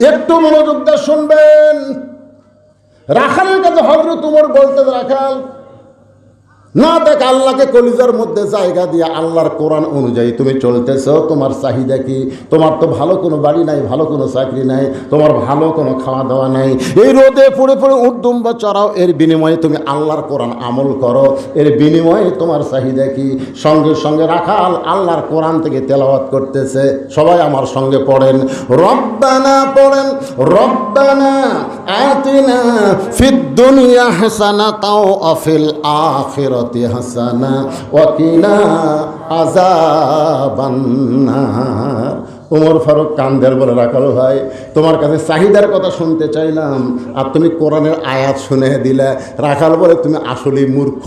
একটু মনোযোগ দিয়ে শুনবেন। রাখালের কাছে হজরত উমর বলতে রাখাল না দেখ আল্লাহকে কলিজার মধ্যে জায়গা দিয়ে আল্লাহর কোরআন অনুযায়ী তুমি চলতেছ, তোমার চাহিদা কি? তোমার তো ভালো কোনো বাড়ি নাই, ভালো কোনো চাকরি নাই, তোমার ভালো কোনো খাওয়া দাওয়া নাই। এই রোদে পড়ে পড়ে উদ্যম বা চড়াও, এর বিনিময়ে তুমি আল্লাহর কোরআন আমল করো, এর বিনিময়ে তোমার চাহিদা কি? সঙ্গে সঙ্গে রাখাল আল্লাহর কোরআন থেকে তেলাওয়াত করতেছে। সবাই আমার সঙ্গে পড়েন। রব্বানা পড়েন, রব্বানা আতিনা ফিদ দুনিয়া হাসানা তাও অফিল আখিরাতি হাসানা ওয়াকিনা আযাবান্নার। উমর ফারুক কান্দের বলে রাখাল ভাই, তোমার কাছে চাহিদার কথা শুনতে চাইলাম। আর তুমি কোরআনের আয়াত শুনে দিলে। রাখাল বলে, তুমি আসলেই মূর্খ।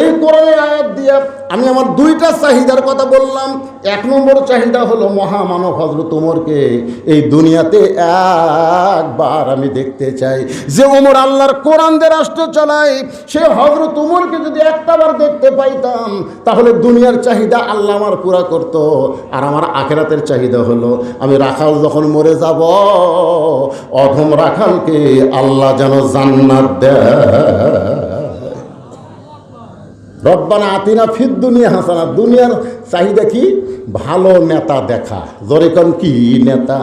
এই কোরআনের আয়াত দিয়ে আমি আমার দুইটা চাহিদার কথা বললাম। এক নম্বর চাহিদা হলো, মহামানব হজরত উমরকে এই দুনিয়াতে একবার আমি দেখতে চাই। যে উমর আল্লাহর কোরআন দিয়ে রাষ্ট্র চালায়, সে হজরত উমরকে যদি একটাবার দেখতে পাইতাম, তাহলে দুনিয়ার চাহিদা আল্লাহ আমার পুরা করত। আর আমার আখেরাতের চাহিদা হলো, আমি রাখাল যখন মরে যাব, অধম রাখালকে আল্লাহ যেন জান্নাত দেয়। রব্বানা আতিনা ফির দুনিয়া হাসানা। দুনিয়ার চাহিদা কি? ভালো নেতা দেখা। জরেকন কি নেতা?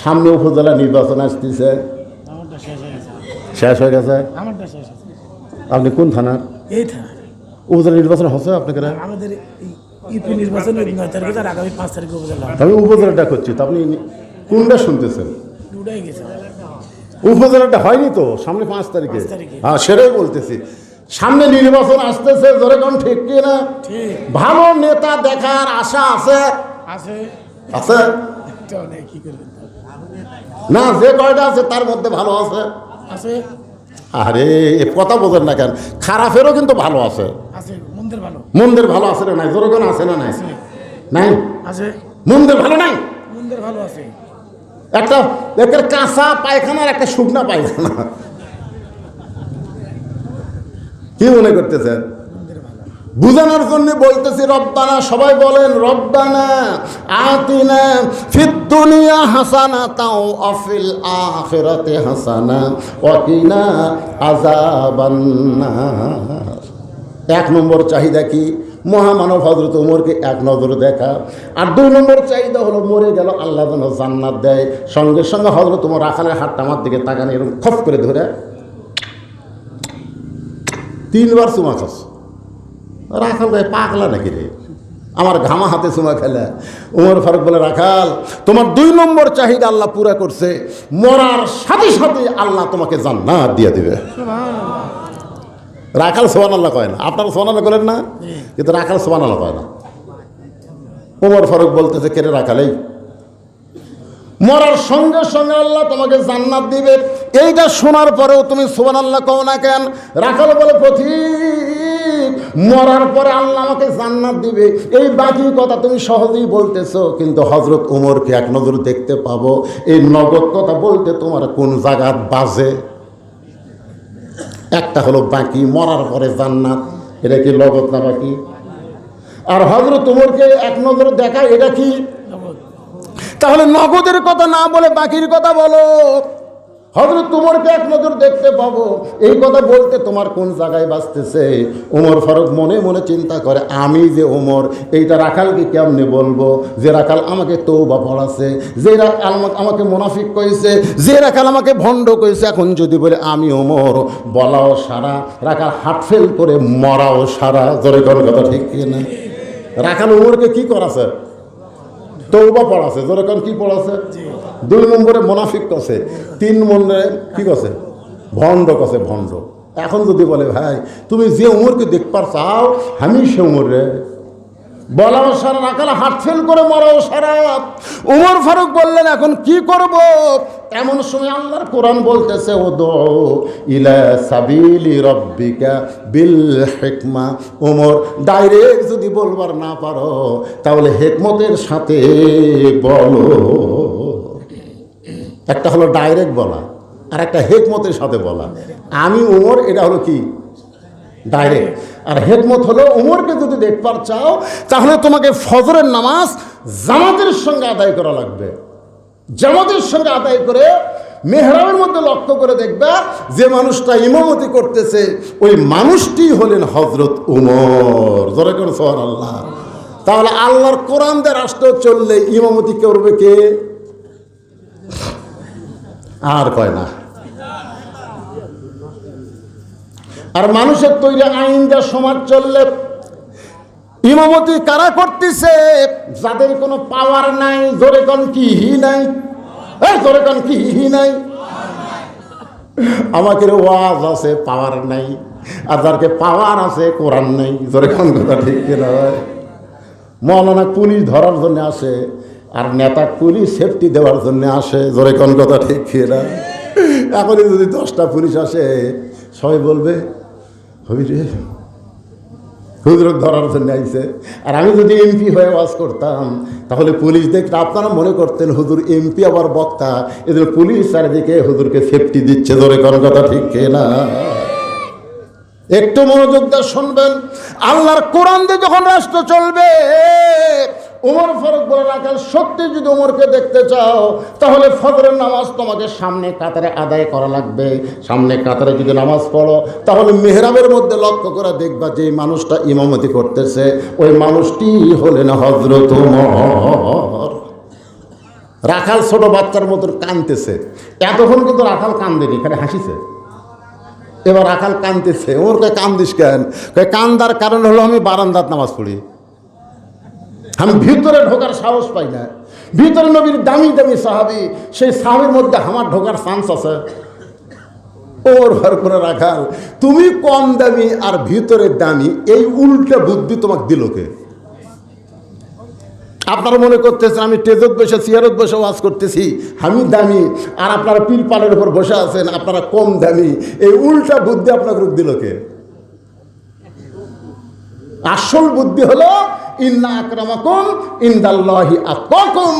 সামনে উপজেলা নির্বাচন আসতেছে। শেষ হয়ে গেছে? আপনি কোন থানার এই থা উপজেলা নির্বাচন হচ্ছে আপনাকে আমাদের ইপি নির্বাচন নয় তারিখে আর আগামী পাঁচ তারিখে উপজেলা। আমি উপজেলাটা করছি। তো আপনি কোনটা শুনতেছেন? দুটাই গেছে। উপজেলাটা হয়নি তো? সামনে পাঁচ তারিখে। হ্যাঁ সেটাই বলতেছি। সামনে নির্বাচন আসতেছে যেরকম ঠিক কি না ভালো নেতা দেখার আশা আছে? আছে। না যে কয়টা আছে তার মধ্যে ভালো আছে। আছে। আরে এ কথা বোঝেন না কেন? খারাপেরও কিন্তু ভালো আছে। মন্দির ভালো। আছে না নাই? যেরকম আছে না নাই? নাই? মন্দের ভালো নাই? মন্দির ভালো আছে। একটা একটা কাঁচা পায়খানার একটা শুকনা পায়খানা। কি মনে করতেছেন? বুঝানোর জন্য বলতেছি, রব্বানা সবাই বলেন, রব্বানা আতিনা ফিদ দুনিয়া হাসানা তাও অফিল আখিরাতে হাসানা ওয়াকিনা আযাবান্নার। এক নম্বর চাহিদা কি? মহামানব হজরত উমরকে এক নজর দেখা। আর দুই নম্বর চাহিদা হলো, মরে গেল, আল্লাহ যেন জান্নাত দেয়। সঙ্গে সঙ্গে হজরত উমর রাখালের হাতটা আমার দিকে তাকানি, এরকম খপ করে ধরে তিনবার চুমা খাস। রাখাল ভাই পাকলা নাকি রে? আমার ঘামা হাতে চুমা খেলে। উমর ফারুক বলে রাখাল তোমার দুই নম্বর চাহিদা আল্লাহ পুরা করছে। মরার সাথে সাথে আল্লাহ তোমাকে জান্নাত দিয়ে দিবে। রাখাল সোহান আল্লাহ কয় না? আপনারা সোহান আল্লাহ করেন না? কিন্তু রাখাল সোহান আল্লাহ কয় না? উমর ফারুক বলতেছে কেরে রাখাল এই মরার সঙ্গে সঙ্গে আল্লাহ তোমাকে জান্নাত দিবে। এইটা শোনার পরেও তুমি সোহান আল্লাহ কও না কেন? রাখাল বলে পথিক মরার পরে আল্লাহ আমাকে জান্নাত দিবে। এই বাকি কথা তুমি সহজেই বলতেছো, কিন্তু হজরত উমরকে এক নজর দেখতে পাবো। এই নগদ কথা বলতে তোমার কোন জায়গাত বাজে? একটা হলো বাকি, মরার পরে জান্নাত। এটা কি লগত না বাকি? আর হজরত উমরকে এক নজর দেখা, এটা কি? তাহলে নগদের কথা না বলে বাকির কথা বলো। হজরত তোমারকে এক নজর দেখতে পাবো। এই কথা বলতে তোমার কোন জায়গায় বাঁচতেছে? ওমর ফারুক মনে মনে চিন্তা করে, আমি যে ওমর এইটা রাখালকে কেমনে বলব? যে রাখাল আমাকে তৌবা পড়াছে, যে রাখাল আমা- আমাকে মুনাফিক কইছে যে রাখাল আমাকে ভণ্ড কইছে এখন যদি বলে আমি ওমর বলাও সারা, রাখাল হাট ফেল করে মরাও সারা। জোরে কথা ঠিক না রাখাল উমরকে কি করাছে? তৌবা পড়াছে যেরকম কি পড়াছে দুই নম্বরে মোনাফিক কছে তিন নম্বরে কি কছে ভণ্ড কছে ভণ্ড। এখন যদি বলে ভাই তুমি যে উমরকে দেখবার চাও আমি সে উমর রে বলাও সারা রাখাল হাট ফেল করে মরাও সারা। উমর ফারুক বললেন, এখন কি করব? এমন সময় আল্লাহর কোরআন বলতেছে ও ইলা সাবিলি রব্বিকা বিল হেকমা। উমর, ডাইরেক্ট যদি বলবার না পারো, তাহলে হেকমতের সাথে বলো। একটা হলো ডাইরেক্ট বলা, আর একটা হেকমতের সাথে বলা। আমি, উমর, এটা হলো কি? ডাইরেক্ট আর হেকমত হলো, উমরকে যদি দেখবার চাও, তাহলে তোমাকে ফজরের নামাজ জামাতের সঙ্গে আদায় করা লাগবে। জামাতের সঙ্গে আদায় করে মেহরাবের মধ্যে লক্ষ্য করে দেখবা, যে মানুষটা ইমামতি করতেছে, ওই মানুষটি হলেন হজরত উমর। জোরে করে সোহান আল্লাহ তাহলে আল্লাহর কোরআন দিয়ে রাষ্ট্র চললে ইমামতি করবে কে? আর কয় না। আর মানুষের তৈরি আইন যা সমাজ চললে, ইমামতি কারা করতেছে? যাদের কোনো পাওয়ার নাই, জোরে কন কি হি নাই? জোরে কন কি হি নাই? আমাকে ওয়াজ আছে পাওয়ার নাই। আর যারকে পাওয়ার আছে, কোরআন নাই। জোরে কন কথা ঠিক কিনা মৌলানা পুলিশ ধরার জন্য আসে, আর নেতা পুলিশ সেফটি দেওয়ার জন্য আসে। জোরে কোন কথা ঠিক কিনা এখনই যদি দশটা পুলিশ আসে, সবাই বলবে হবি রে হুজুরক ধরার জন্য আইছে। আর আমি যদি এমপি হয়ে ওয়াজ করতাম, তাহলে পুলিশ দেখতে আপনারা মনে করতেন হুজুর এমপি আবার বক্তা। এদের পুলিশ চারিদিকে হুজুরকে সেফটি দিচ্ছে ধরে কোন কথা ঠিক না একটু মনোযোগ দিয়ে শুনবেন। আল্লাহর কোরআন দিয়ে যখন রাষ্ট্র চলবে উমর ফারুক বলে রাখাল সত্যি যদি উমরকে দেখতে চাও, তাহলে ফজরের নামাজ তোমাকে সামনে কাতারে আদায় করা লাগবে। সামনে কাতারে যদি নামাজ পড়ো, তাহলে মেহরাবের মধ্যে লক্ষ্য করে দেখবা যে মানুষটা ইমামতি করতেছে। ওই মানুষটি হলেন হজরত রাখাল ছোট বাচ্চার মতো কানতেছে এতক্ষণ কিন্তু রাখাল কান্দেনি এখানে হাসিছে। এবার রাখাল কানতেছে ওর কে কান্দিস কেন? কান্দার কারণ হলো আমি বারান্দাত নামাজ পড়ি। আমি ভিতরে ঢোকার সাহস পাই না। ভিতরে নবীর দামি দামি সাহাবি, সেই সাহাবির মধ্যে আমার ঢোকার চান্স আছে। ওর ঘর করে রাখাল, তুমি কম দামি আর ভিতরে দামি, এই উল্টা বুদ্ধি তোমাকে দিল কে? আপনারা মনে করতেছেন আমি টেজত বসে চেয়ারত বসে ওয়াজ করতেছি, আমি দামি আর আপনারা পিলপালের উপর বসে আছেন, আপনারা কম দামি, এই উল্টা বুদ্ধি আপনাকে দিল কে? আসল বুদ্ধি হলো, ইন্না আক্রামাকুম ইন্দাল্লাহি আতকাকুম।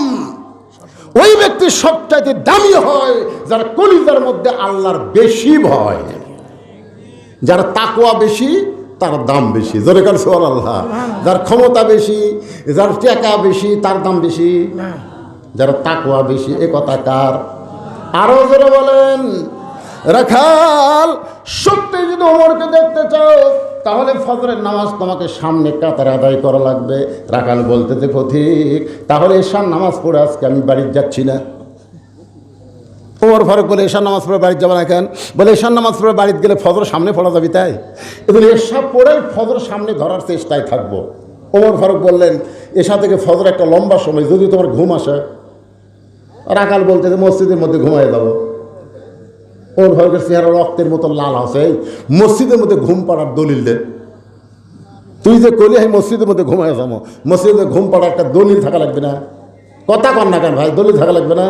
ওই ব্যক্তি সবচাইতে দামি হয়, যার কলিজার মধ্যে আল্লাহর বেশি ভয়। যার তাকওয়া বেশি, তার দাম বেশি। জোরে কাল সোয়াল আল্লাহ যার ক্ষমতা বেশি, যার টাকা বেশি, তার দাম বেশি। যার তাকওয়া বেশি, এ কথা কার? আরও জোরে বলেন। রাখাল, সত্যি যদি ওমরকে দেখতে চাও, তাহলে ফজরের নামাজ তোমাকে সামনে কাতারে আদায় করা লাগবে। রাখাল বলতে যে পথিক তাহলে এসার নামাজ পড়ে আজকে আমি বাড়ির যাচ্ছি না। ওমর ফারুক বলে, এশার নামাজ পড়ে বাড়িতে যাবে না কেন? বলে, এশার নামাজ পড়ে বাড়িতে গেলে ফজর সামনে পড়া যাবি তাই? এবং এসা পড়ে ফজর সামনে ধরার চেষ্টায় থাকব। ওমর ফারুক বললেন, এশা থেকে ফজর একটা লম্বা সময় যদি তোমার ঘুম আসে। রাখাল বলতে যে মসজিদের মধ্যে ঘুমায় যাব। ওর ফারুকের চেহারা রক্তের মতো লাল আছে। মসজিদের মধ্যে ঘুম পাড়ার দলিল দে। তুই যে কলি আমি মসজিদের মধ্যে ঘুমায় যাব, মসজিদে ঘুম পাড়ার একটা দলিল থাকা লাগবে না। কথা কর না কেন ভাই, দলিল থাকা লাগবে না।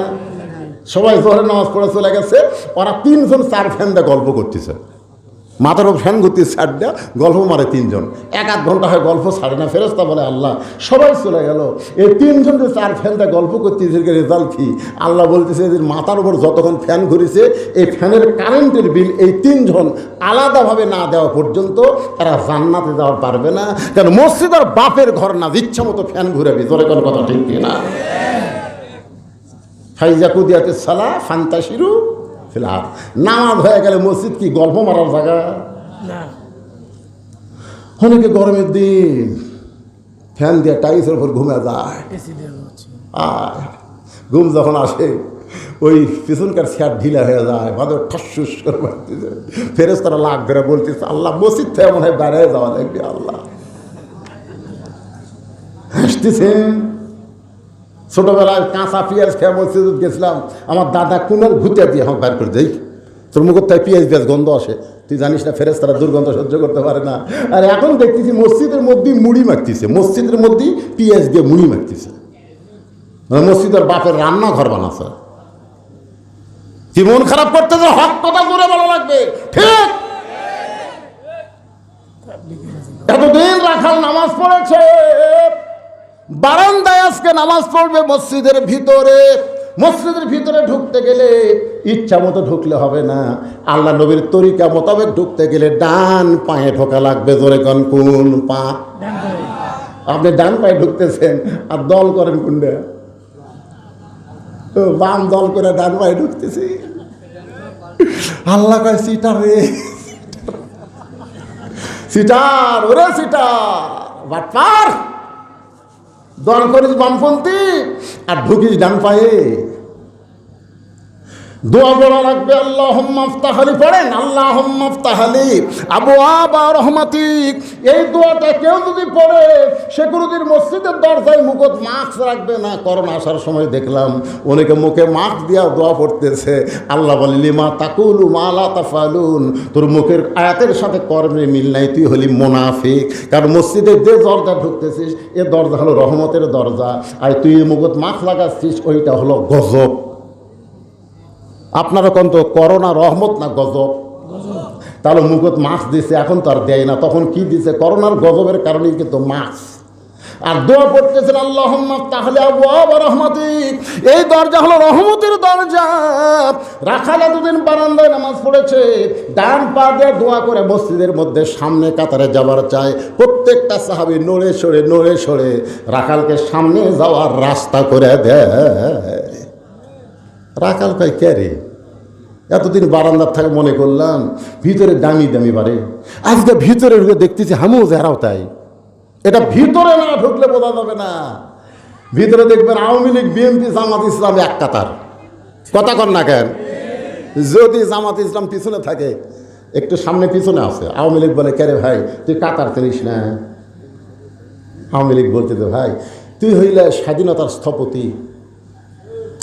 সবাই জোহরের নামাজ পড়ে চলে গেছে, ওরা তিনজন চার ফ্যান গল্প করতেছে। মাথার ফ্যান ঘুরতে ছাড় দেয়া গল্প মারে তিনজন। এক আধ ঘণ্টা হয় গল্প ছাড়ে না ফেরস্তা বলে, আল্লাহ, সবাই চলে গেল। এই তিনজন যে চার ফ্যান দিয়ে গল্প করতেছে রেজাল্ট কি আল্লাহ বলতেছে, এদের মাথার উপর যতক্ষণ ফ্যান ঘুরেছে, এই ফ্যানের কারেন্টের বিল এই তিনজন আলাদাভাবে না দেওয়া পর্যন্ত তারা জান্নাতে যাওয়া পারবে না। কারণ মসজিদ আর বাপের ঘর না, ইচ্ছা মতো ফ্যান ঘুরাবি। জোরে কোন কথা ঠিক না ফাইজা কুদিয়াতে সালা ফান্তাসিরু নামাজ হয়ে গেলে মসজিদ কি গল্প মারার জায়গা? অনেকে গরমের দিন ফ্যান দিয়ে টাইসের উপর ঘুমে যায়। আর ঘুম যখন আসে ওই পিছনকার চেয়ার ঢিলা হয়ে যায় ভালো ঠাসুস করে বাড়তেছে ফেরেস তারা লাখ ধরে বলতেছে আল্লাহ মসজিদ থেকে মনে হয় বেড়ে যাওয়া লাগবে আল্লাহ। হাসতেছেন। ছোটবেলায় কাঁচা পেঁয়াজ খেয়ে মসজিদ গেছিলাম। আমার দাদা কুনার ঘুতে দিয়ে আমার বের করে দেই। তোর মুখের তাই পেঁয়াজ পেঁয়াজ গন্ধ আসে। তুই জানিস না ফেরেস তারা দুর্গন্ধ সহ্য করতে পারে না। আর এখন দেখতেছি মসজিদের মধ্যেই মুড়ি মাখতেছে। মসজিদের মধ্যেই পেঁয়াজ দিয়ে মুড়ি মাখতেছে। মানে মসজিদের বাপের রান্নাঘর বানাচ্ছে কি মন খারাপ করতে করতেছে হক কথা জোরে ভালো লাগবে। ঠিক। এতদিন রাখাল নামাজ পড়েছে। বারান্দায় আজকে নামাজ পড়বে মসজিদের ভিতরে। মসজিদের ভিতরে ঢুকতে গেলে ইচ্ছা মতো ঢুকলে হবে না। আল্লাহ নবীর তরিকা মোতাবেক ঢুকতে গেলে ডান পায়ে ঢোকা লাগবে, জোরে কন, কোন পা? আপনি ডান পায়ে ঢুকতেছেন, আর দল করেন কোনটা? বাম দল করে ডান পায়ে ঢুকতেছি। আল্লাহ কয়, সিটার রে সিটার, ওরে সিটার, বাটপার। দল করিস বামপন্থী আর ঢুকিস ডান পায়ে। দোয়া বলা রাখবে আল্লাহ মাফতাহালি পড়েন আল্লাহ মাফতাহালি আবু আবা রহমাতিক এই দোয়াটা কেউ যদি পড়ে, সে কোনোদিন মসজিদের দরজায় মুখত মাস্ক রাখবে না। করোনা আসার সময় দেখলাম, অনেকে মুখে মাস্ক দিয়া দোয়া পড়তেছে। আল্লাহ বলে, লিমা তাকুলু মালা তাফালুন। তোর মুখের আয়াতের সাথে কর্মের মিল নাই, তুই হলি মোনাফিক। কারণ মসজিদের যে দরজা ঢুকতেছিস, এ দরজা হলো রহমতের দরজা। আর তুই মুখত মাস্ক লাগাচ্ছিস, ওইটা হলো গজব। আপনারা কোন তো করোনা রহমত না গজব? তাহলে মুখত মাছ দিছে, এখন তো আর দেয় না। তখন কি দিছে? করোনার গজবের কারণেই কিন্তু মাছ। আর দোয়া পড়তেছেন আল্লাহ তাহলে রহমতিক। এই দরজা হলো রহমতের দরজা। রাখালা দুদিন বারান্দায় নামাজ পড়েছে। ডান পা দিয়ে দোয়া করে মসজিদের মধ্যে, সামনে কাতারে যাবার চায়। প্রত্যেকটা সাহাবি নড়ে সরে নড়ে সরে রাখালকে সামনে যাওয়ার রাস্তা করে দেয়। রাখাল কয়, কে রে? এতদিন বারান্দার থাকে মনে করলাম, ভিতরে দামি দামি বাড়ে। আজকে ভিতরে ঢুকে দেখতেছি হামু যারাও তাই। এটা ভিতরে না ঢুকলে বোঝা যাবে না। ভিতরে দেখবেন আওয়ামী লীগ, বিএনপি, জামাত ইসলাম এক কাতার। কথা কর না কেন? যদি জামাত ইসলাম পিছনে থাকে, একটু সামনে পিছনে আছে। আওয়ামী লীগ বলে কে রে ভাই, তুই কাতার চিনিস না? আওয়ামী লীগ বলতে তো ভাই, তুই হইলে স্বাধীনতার স্থপতি।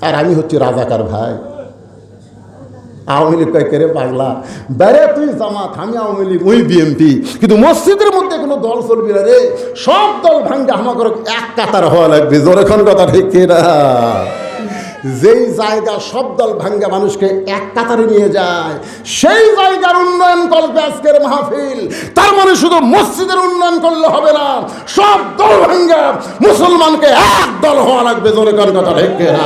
আর আমি হচ্ছি রাজাকার ভাই। আওয়ামী লীগ কয়, কেরে পাগলা বেড়ে তুই জামাত, আমি আওয়ামী লীগ, ওই বিএনপি কিন্তু মসজিদের মধ্যে কোনো দল চলবি না রে। সব দল ভাঙ্গে আমাকে এক কাতার হওয়া লাগবে। জোরেখন কথা ঠিক কিনা? যেই জায়গা সব দল ভাঙ্গা মানুষকে এক কাতারে নিয়ে যায়, সেই জায়গার উন্নয়ন করবে আজকের মাহফিল। তার মানে শুধু মসজিদের উন্নয়ন করলে হবে না, সব দল ভাঙ্গা মুসলমানকে এক দল হওয়া লাগবে। জোরে কথা ঠিক কিনা?